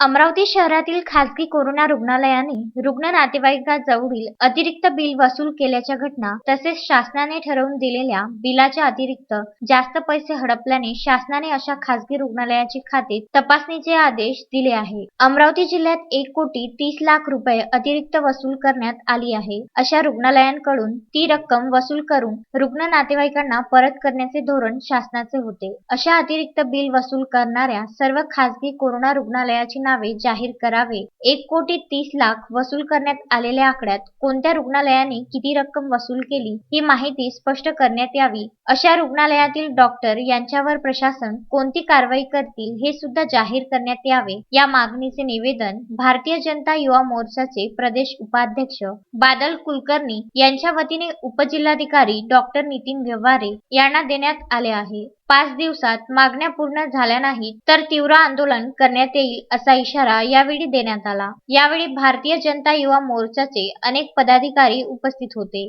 अमरावती शहरातील खासगी कोरोना रुग्णालयाने रुग्ण नातेवाईकाजवळील अतिरिक्त बिल वसूल केल्याच्या घटना तसेच शासनाने ठरवून दिलेल्या बिलाच्या अतिरिक्त जास्त पैसे हडपल्याने शासनाने अशा खासगी रुग्णालयाचे खाते तपासणीचे आदेश दिले आहे. अमरावती जिल्ह्यात एक कोटी तीस लाख रुपये अतिरिक्त वसूल करण्यात आली आहे. अशा रुग्णालयांकडून ती रक्कम वसूल करून रुग्ण नातेवाईकांना परत करण्याचे धोरण शासनाचे होते. अशा अतिरिक्त बिल वसूल करणाऱ्या सर्व खासगी कोरोना रुग्णालयाची नावे जाहीर करावे. एक कोटी तीस लाख वसूल करण्यात आलेल्या आकड्यात कोणत्या रुग्णालयाने किती रक्कम वसूल केली ही माहिती स्पष्ट करण्यात यावी. अशा रुग्णालयातील डॉक्टर यांच्यावर प्रशासन कोणती कारवाई करतील हे सुद्धा जाहीर करण्यात यावे. या मागणीचे निवेदन भारतीय जनता युवा मोर्चाचे प्रदेश उपाध्यक्ष बादल कुलकर्णी यांच्या वतीने उपजिल्हाधिकारी डॉक्टर नितीन व्यवहारे यांना देण्यात आले आहे. पाच दिवसात मागण्या पूर्ण झाल्या नाहीत तर तीव्र आंदोलन करण्यात येईल असा इशारा यावेळी देण्यात आला. यावेळी भारतीय जनता युवा मोर्चाचे अनेक पदाधिकारी उपस्थित होते.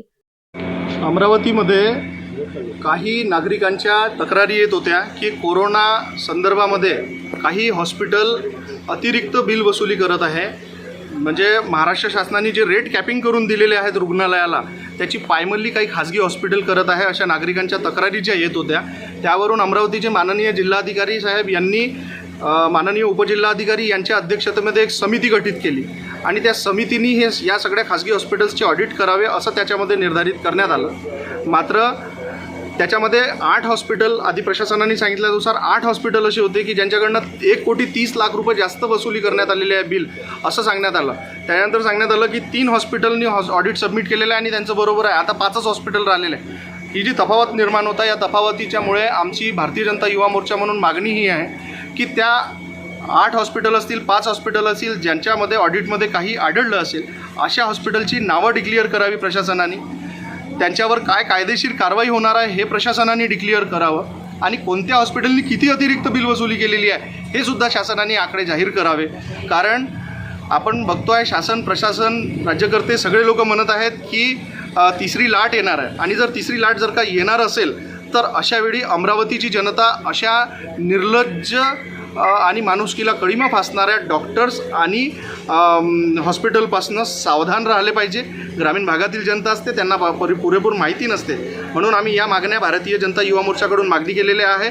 अमरावतीमध्ये काही नागरिकांच्या तक्रारी येत होत्या की कोरोना संदर्भामध्ये काही हॉस्पिटल अतिरिक्त बिल वसुली करत आहे. म्हणजे महाराष्ट्र शासनाने जे रेट कॅपिंग करून दिलेले आहेत रुग्णालयाला त्याची पायमल्ली काही खाजगी हॉस्पिटल करत आहे अशा नागरिकांच्या तक्रारी ज्या येत होत्या त्यावरून अमरावतीचे माननीय जिल्हाधिकारी साहेब यांनी माननीय उपजिल्हाधिकारी यांच्या अध्यक्षतेमध्ये एक समिती गठीत केली आणि त्या समितीने हे या सगळ्या खाजगी हॉस्पिटल्सचे ऑडिट करावे असं त्याच्यामध्ये निर्धारित करण्यात आलं. मात्र त्याच्यामध्ये आठ हॉस्पिटल आधी प्रशासनाने सांगितल्यानुसार आठ हॉस्पिटल असे होते की ज्यांच्याकडनं एक कोटी तीस लाख रुपये जास्त वसुली करण्यात आलेली आहे बिल असं सांगण्यात आलं. त्यानंतर सांगण्यात आलं की तीन हॉस्पिटलनी हॉस ऑडिट सबमिट केलेलं आहे आणि त्यांचं बरोबर आहे. आता पाचच हॉस्पिटल राहिलेलं आहे ही जी तफावत निर्माण होता या तफावतीच्यामुळे आमची भारतीय जनता युवा मोर्चा म्हणून मागणी ही आहे की त्या आठ हॉस्पिटल असतील पाच हॉस्पिटल असतील ज्यांच्यामध्ये ऑडिटमध्ये काही आढळलं असेल अशा हॉस्पिटलची नावं डिक्लेअर करावी प्रशासनाने. त्यांच्यावर काय कायदेशीर कारवाई होणार आहे हे प्रशासनाने डिक्लेअर करावं. आणि कोणत्या हॉस्पिटलनी किती अतिरिक्त बिल वसुली केलेली आहे हे सुद्धा शासनाने आकडे जाहीर करावे. कारण आपण बघतो आहे शासन प्रशासन राज्यकर्ते सगळे लोक म्हणत आहेत की तिसरी लाट येणार आहे. आणि जर तिसरी लाट जर का येणार असेल तर अशावेळी अमरावतीची जनता अशा निर्लज्ज आणि माणुसकीला कळीमा फासणाऱ्या डॉक्टर्स आणि हॉस्पिटलपासनं हॉस्पिटलपासून सावधान राहिले पाहिजे. ग्रामीण भागातील जनता असते त्यांना परि पुरेपूर माहिती नसते. म्हणून आम्ही या मागण्या भारतीय जनता युवा मोर्चाकडून मागणी केलेल्या आहे.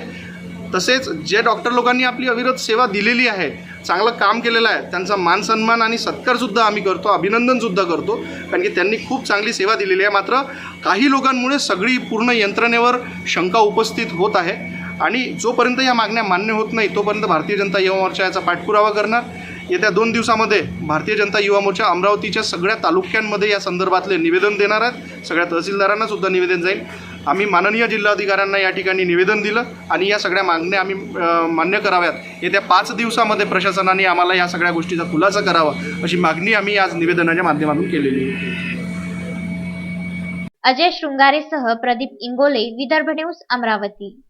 तसेच जे डॉक्टर लोकांनी आपली अविरत सेवा दिलेली आहे चांगलं काम केलेलं आहे त्यांचा मान सन्मान आणि सत्कारसुद्धा आम्ही करतो अभिनंदनसुद्धा करतो. कारण की त्यांनी खूप चांगली सेवा दिलेली आहे. मात्र काही लोकांमुळे सगळी पूर्ण यंत्रणेवर शंका उपस्थित होत आहे. आणि जोपर्यंत या मागण्या मान्य होत नाही तोपर्यंत भारतीय जनता युवा मोर्चा याचा पाठपुरावा करणार. येत्या दोन दिवसामध्ये भारतीय जनता युवा मोर्चा अमरावतीच्या सगळ्या तालुक्यांमध्ये या संदर्भातले निवेदन देणार आहेत. सगळ्या तहसीलदारांना सुद्धा निवेदन जाईल. आम्ही माननीय जिल्हाधिकाऱ्यांना या ठिकाणी निवेदन दिलं आणि या सगळ्या मागण्या आम्ही मान्य कराव्यात. येत्या पाच दिवसामध्ये प्रशासनाने आम्हाला या सगळ्या गोष्टीचा खुलासा करावा अशी मागणी आम्ही आज निवेदनाच्या माध्यमातून केलेली आहे. अजय शृंगारेसह प्रदीप इंगोले विदर्भ न्यूज अमरावती.